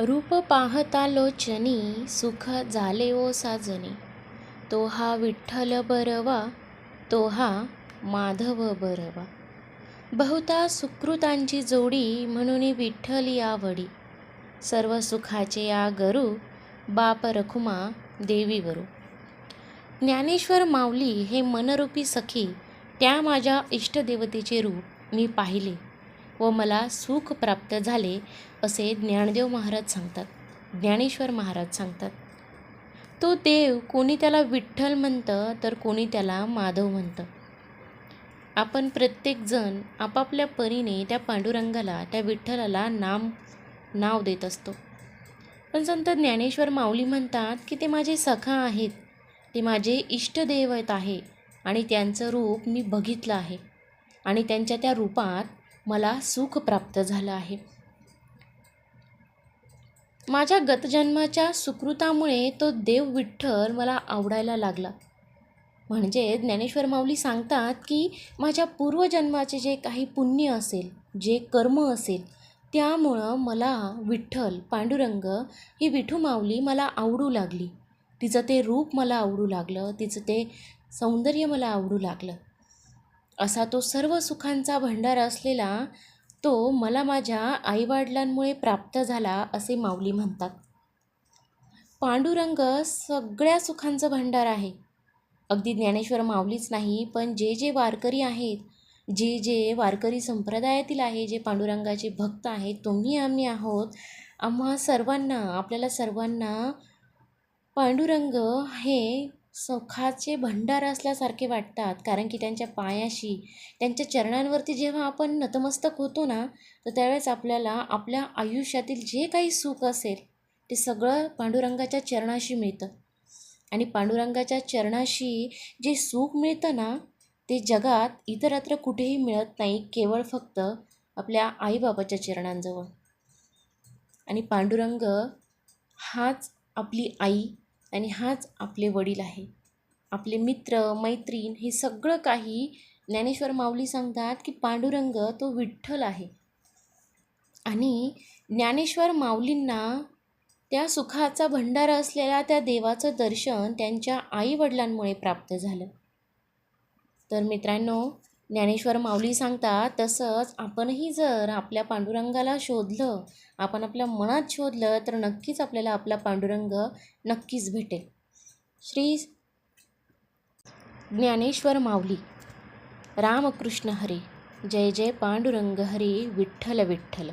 रूप पाहता लोचनी सुख झाले ओ साजनी. तो हा विठ्ठल बरवा तो हा माधव बरवा. बहुता सुकृतांची जोडी म्हणून विठ्ठली आवडी सर्व सुखाचे या गरू बाप रखुमा देवीवरू ज्ञानेश्वर माऊली हे मनरूपी सखी त्या माझ्या इष्टदेवतेचे रूप मी पाहिले. व मला सुख प्राप्त झाले असे ज्ञानदेव महाराज सांगतात. ज्ञानेश्वर महाराज सांगतात. तो देव कोणी त्याला विठ्ठल म्हणतं तर कोणी त्याला माधव म्हणतं. आपण प्रत्येकजण आपापल्या परीने त्या पांडुरंगाला त्या विठ्ठलाला नाम नाव देत असतो. पण संत ज्ञानेश्वर माऊली म्हणतात की ते माझे सखा आहेत ते माझे इष्टदैवत आहे आणि त्यांचं रूप मी बघितलं आहे. आणि त्यांच्या त्या रूपात मला सुख प्राप्त झालं आहे. माझ्या गतजन्माच्या सुकृतामुळे तो देव विठ्ठल मला आवडायला लागला. म्हणजे ज्ञानेश्वर माऊली सांगतात की माझ्या पूर्वजन्माचे जे काही पुण्य असेल जे कर्म असेल त्यामुळं मला विठ्ठल पांडुरंग ही विठू माऊली मला आवडू लागली. तिचं ते रूप मला आवडू लागलं तिचं ते सौंदर्य मला आवडू लागलं. असा तो सर्व सुखांचा भंडार असलेला तो मला माझ्या आईवडिलांमुळे प्राप्त झाला असे माऊली म्हणतात. पांडुरंग सगळ्या सुखांचं भंडार आहे. अगदी ज्ञानेश्वर माऊलीच नाही पण जे जे वारकरी आहेत जे जे वारकरी संप्रदायातील आहे जे पांडुरंगाचे भक्त आहेत तुम्ही आम्ही आहोत. आम्हा सर्वांना आपल्याला सर्वांना पांडुरंग हे सुखाचे भंडार असल्यासारखे वाटतात. कारण की त्यांच्या पायाशी त्यांच्या चरणांवरती जेव्हा आपण नतमस्तक होतो ना तर त्यावेळेस आपल्याला आपल्या आयुष्यातील जे काही सुख असेल ते सगळं पांडुरंगाच्या चरणाशी मिळतं. आणि पांडुरंगाच्या चरणाशी जे सुख मिळतं ना ते जगात इतरत्र कुठेही मिळत नाही केवळ फक्त आपल्या आईबाबाच्या चरणांजवळ. आणि पांडुरंग हाच आपली आई आणि हाच आपले वडील आहे. आपले मित्र मैत्रीण हे सगळं काही ज्ञानेश्वर माऊली सांगतात की पांडुरंग तो विठ्ठल आहे. आणि ज्ञानेश्वर माऊलींना त्या सुखाचा भंडार असलेल्या त्या देवाचं दर्शन त्यांच्या आईवडिलांमुळे प्राप्त झालं. तर मित्रांनो ज्ञानेश्वर माऊली सांगतात तसंच आपणही जर आपल्या पांडुरंगाला शोधलं आपण आपल्या मनात शोधलं तर नक्कीच आपल्याला आपला पांडुरंग नक्कीच भेटेल. श्री ज्ञानेश्वर माऊली. रामकृष्ण हरी. जय जय पांडुरंग हरी. विठ्ठल विठ्ठल.